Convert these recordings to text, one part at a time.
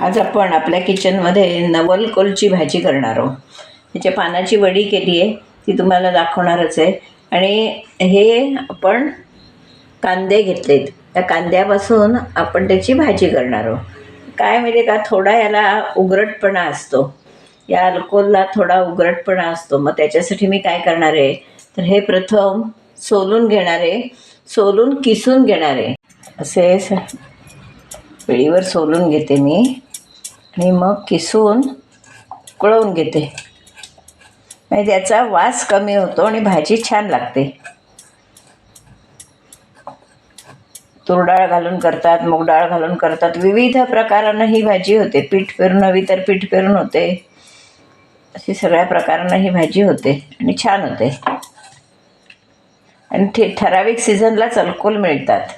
आज आपण आपल्या किचनमध्ये नवलकोलची भाजी करणार आहोत. त्याच्या पानाची वडी केली आहे ती तुम्हाला दाखवणारच आहे. आणि हे आपण कांदे घेतलेत. त्या कांद्यापासून आपण त्याची भाजी करणार आहोत. काय माहिती का थोडा याला उघरटपणा असतो. या अल्कोलला थोडा उघरटपणा असतो. मग त्याच्यासाठी मी काय करणार आहे? तर हे प्रथम सोलून घेणार आहे. सोलून किसून घेणार आहे. असे वेळीवर सोलून घेते मी. आणि मग किसून उकळवून घेते. म्हणजे त्याचा वास कमी होतो आणि भाजी छान लागते. तूर डाळ घालून करतात मूग डाळ घालून करतात. विविध प्रकारानं ही भाजी होते. पीठ पेरून हवी तर पीठ पेरून होते. अशी सगळ्या प्रकारानं ही भाजी होते आणि छान होते. आणि ठे ठराविक सीझनलाच अल्कोल मिळतात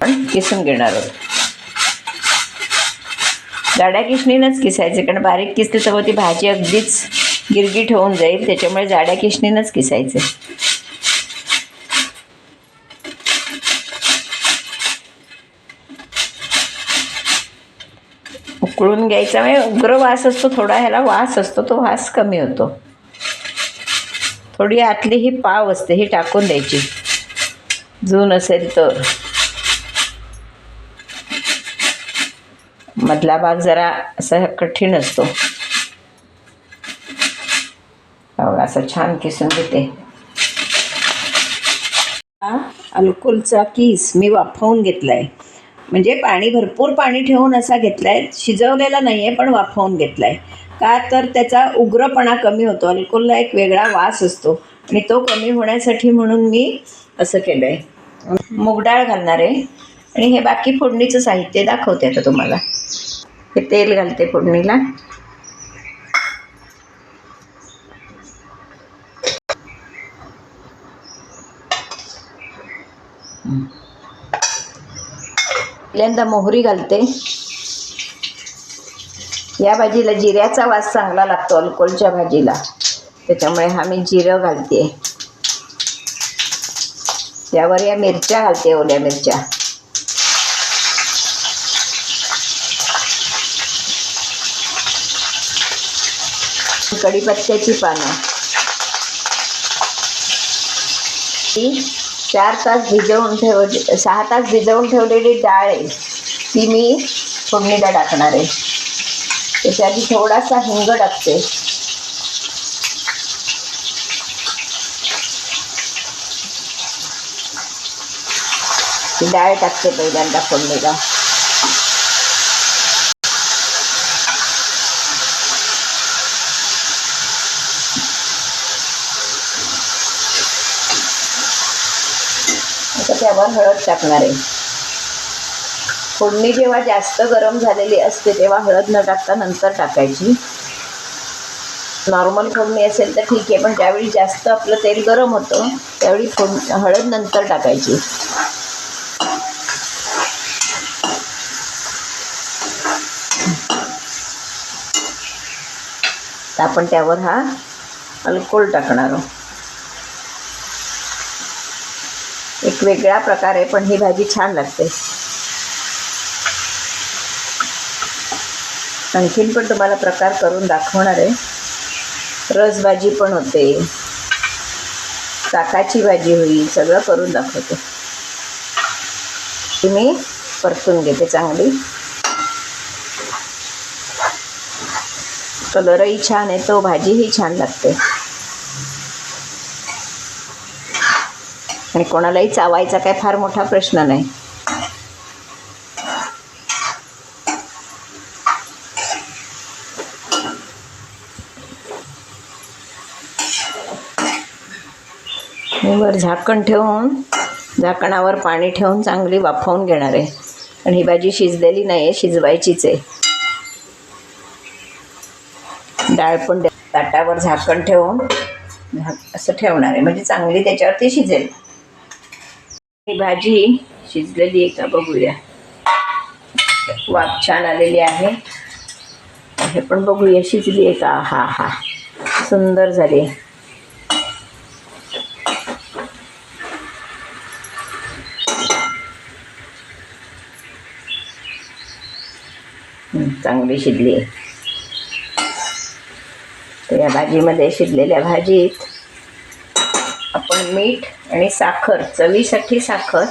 पण किसून घेणार आहोत. जाड्या किसणीनंच किसायचे कारण बारीक किसले तर मग ती भाजी अगदीच गिरगीट होऊन जाईल त्याच्यामुळे जाड्या किसणीनंच किसायचे. उकळून घ्यायचा म्हणजे उग्र वास असतो थोडा ह्याला वास असतो तो वास कमी होतो. थोडी आतली ही पाव असते ही टाकून द्यायची. जून असेल तर. मधला भाग जरा असा कठीण असतो. असं छान किसून घेते. हा अल्कोलचा किस मी वाफवून घेतलाय. म्हणजे पाणी भरपूर पाणी ठेवून असा घेतलाय. शिजवलेला नाही आहे पण वाफवून घेतलाय. का तर त्याचा उग्रपणा कमी होतो. अल्कोलला एक वेगळा वास असतो. आणि तो कमी होण्यासाठी म्हणून मी असं केलं आहे मूग डाळ घालणार आहे. आणि हे बाकी फोडणीचं साहित्य दाखवते आता तुम्हाला. हे तेल घालते फोडणीला. पहिल्यांदा मोहरी घालते. या भाजीला जिऱ्याचा वास चांगला लागतो अल्कोलच्या भाजीला. त्याच्यामुळे हा मी जिरं घालते. त्यावर या मिरच्या घालते ओल्या मिरच्या. कढीपत्त्याची पानं. ती चार तास भिजवून ठेव सहा तास भिजवून ठेवलेली डाळ आहे. ती मी फोडणीला टाकणार आहे. त्याच्या आधी थोडासा हिंग टाकते. ती डाळ टाकते पहिल्यांदा फोडणीला. तर त्यावर हळद टाकणार. आहे फोडणी जेव्हा जास्त गरम झालेली असते तेव्हा हळद न टाकता नंतर टाकायची. नॉर्मल फोडणी असेल तर ठीक आहे पण ज्यावेळी जास्त आपलं तेल गरम होतं त्यावेळी फोड हळद नंतर टाकायची. तर आपण त्यावर हा अल्कोहोल टाकणार आहोत एक वेगळ्या प्रकारे पण ही भाजी छान लागते. आणखीन पण तुम्हाला प्रकार करून दाखवणार आहे. रसभाजी पण होते. चाकाची भाजी होईल सगळं करून दाखवते. ती मी परतून घेते चांगली. कलरही छान येतो भाजीही छान लागते. आणि कोणालाही चावायचा काय फार मोठा प्रश्न नाही. वर झाकण ठेवून झाकणावर पाणी ठेवून चांगली वाफवून घेणार आहे. आणि ही भाजी शिजलेली नाही आहे शिजवायचीच आहे. डाळ पण ताटावर झाकण ठेवून झाक असं ठेवणार आहे. म्हणजे चांगली त्याच्यावरती शिजेल. ही भाजी शिजलेली आहे का बघूया. वाफ छान आलेली आहे. हे पण बघूया शिजली आहे का? हा हा. सुंदर झाली. चांगली शिजली या भाजीमध्ये शिजलेल्या भाजीत आपण मीठ आणि साखर चवीसाठी साखर.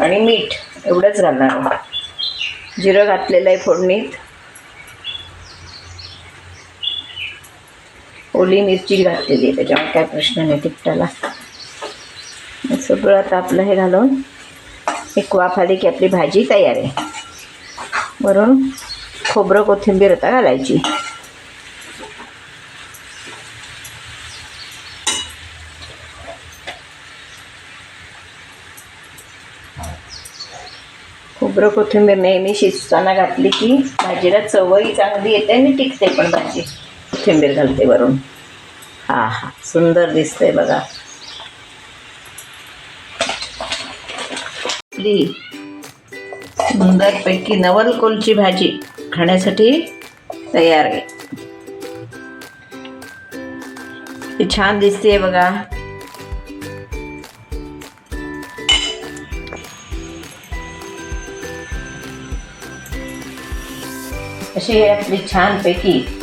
आणि मीठ एवढंच घालणार आहोत. जिरं घातलेलं आहे फोडणीत. ओली मिरची घातलेली आहे त्याच्यामुळे काय प्रश्न नाही तिखटाला. सगळं आता आपलं हे घालून एक वाफ आली की आपली भाजी तयार आहे. वरून खोबरं कोथिंबीर आता घालायची. खोबरं कोथिंबीर नेहमी शिजताना घातली की भाजीला चवही चांगली येते आणि टिकते पण भाजी. कोथिंबीर घालते वरून. हा हा. सुंदर दिसतंय बघा. आपली सुंदरपैकी नवलकोलची भाजी खाण्यासाठी तयार आहे. ती छान दिसते बघा. अशी आहे आपली छानपैकी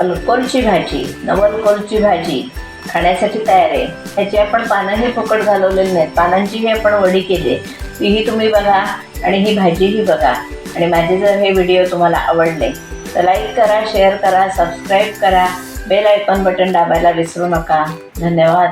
अलकोलची भाजी नवलकोलची भाजी खाण्यासाठी तयार आहे. ह्याची आपण पानंही फुकट घालवलेली नाहीत. पानांचीही आपण वडी केली आहे. तीही तुम्ही बघा आणि ही भाजीही बघा. आणि माझे जर हे व्हिडिओ तुम्हाला आवडले तर लाईक करा शेअर करा सबस्क्राईब करा. बेल आयकॉन बटन दाबायला विसरू नका. धन्यवाद.